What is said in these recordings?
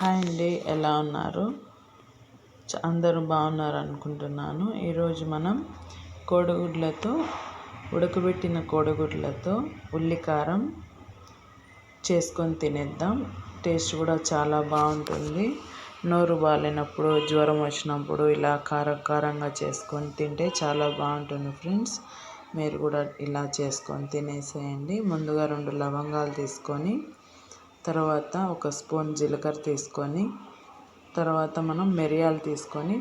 Hi అండి ఎలా ఉన్నారు? అందరూ బాగున్నారు అనుకుంటున్నాను ఈరోజు మనం కోడిగుడ్లతో ఉడకబెట్టిన కోడిగుడ్లతో ఉల్లికారం చేసుకొని తినేద్దాం. టేస్ట్ కూడా చాలా బాగుంటుంది. నోరు బాగాలేనప్పుడు జ్వరం వచ్చినప్పుడు ఇలా కారం కారంగా చేసుకొని తింటే చాలా బాగుంటుంది ఫ్రెండ్స్. మీరు కూడా ఇలా చేసుకొని తినేసేయండి. ముందుగా రెండు లవంగాలు తీసుకొని తర్వాత ఒక స్పూన్ జీలకర్ర తీసుకొని తర్వాత మనం మిరియాలు తీసుకొని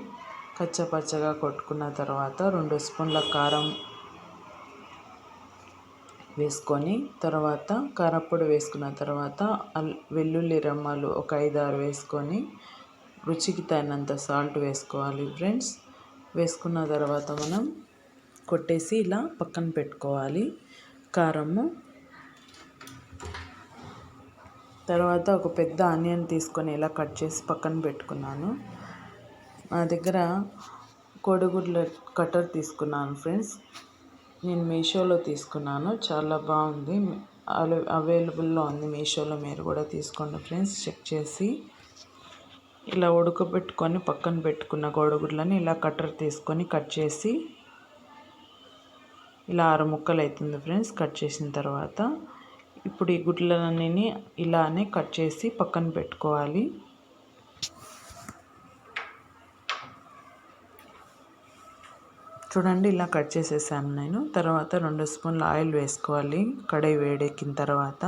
కచ్చపచ్చగా కొట్టుకున్న తర్వాత రెండు స్పూన్ల కారం వేసుకొని తర్వాత కారప్పొడి వేసుకున్న తర్వాత వెల్లుల్లి రెమ్మలు ఒక ఐదు ఆరు వేసుకొని రుచికి తగినంత సాల్ట్ వేసుకోవాలి ఫ్రెండ్స్. వేసుకున్న తర్వాత మనం కొట్టేసి ఇలా పక్కన పెట్టుకోవాలి. కారము తర్వాత ఒక పెద్ద ఆనియన్ తీసుకొని ఇలా కట్ చేసి పక్కన పెట్టుకున్నాను. నా దగ్గర కోడిగుడ్ల కటర్ తీసుకున్నాను ఫ్రెండ్స్. నేను మీషోలో తీసుకున్నాను. చాలా బాగుంది. అవైలబుల్లో ఉంది. మీషోలో మీరు కూడా తీసుకోండి ఫ్రెండ్స్. చెక్ చేసి ఇలా ఉడకబెట్టుకొని పక్కన పెట్టుకున్న కోడిగుడ్లని ఇలా కట్టర్ తీసుకొని కట్ చేసి ఇలా ఆరు ముక్కలు అవుతుంది ఫ్రెండ్స్ కట్ చేసిన తర్వాత. ఇప్పుడు ఈ గుడ్లన్నీ ఇలానే కట్ చేసి పక్కన పెట్టుకోవాలి. చూడండి ఇలా కట్ చేసేసాను నేను. తర్వాత రెండు స్పూన్ల ఆయిల్ వేసుకోవాలి. కడాయి వేడెక్కిన తర్వాత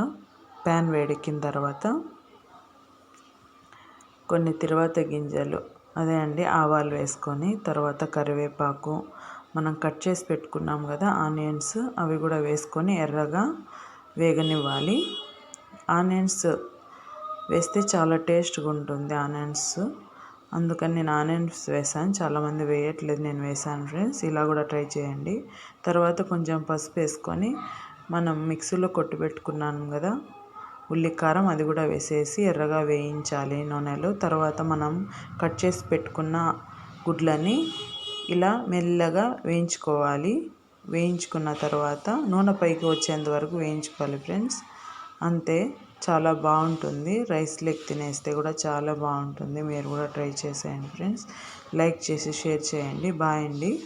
ప్యాన్ వేడెక్కిన తర్వాత కొన్ని తిరువాత గింజలు అదే అండి ఆవాలు వేసుకొని తర్వాత కరివేపాకు. మనం కట్ చేసి పెట్టుకున్నాం కదా ఆనియన్స్ అవి కూడా వేసుకొని ఎర్రగా వేగనివ్వాలి. ఆనియన్స్ వేస్తే చాలా టేస్ట్గా ఉంటుంది ఆనియన్స్. అందుకని నేను ఆనియన్స్ వేసాను. చాలామంది వేయట్లేదు నేను వేసాను ఫ్రెండ్స్. ఇలా కూడా ట్రై చేయండి. తర్వాత కొంచెం పసుపు వేసుకొని మనం మిక్సీలో కొట్టి పెట్టుకున్నాను కదా ఉల్లికారం అది కూడా వేసేసి ఎర్రగా వేయించాలి నూనెలో. తర్వాత మనం కట్ చేసి పెట్టుకున్న గుడ్లని ఇలా మెల్లగా వేయించుకోవాలి. వేయించుకున్న తర్వాత నూనె పైకి వచ్చేంత వరకు వేయించుకోవాలి ఫ్రెండ్స్. అంతే చాలా బాగుంటుంది. రైస్ లెగ్ తినేస్తే కూడా చాలా బాగుంటుంది. మీరు కూడా ట్రై చేసేయండి ఫ్రెండ్స్. లైక్ చేసి షేర్ చేయండి. బాయ్ అండి.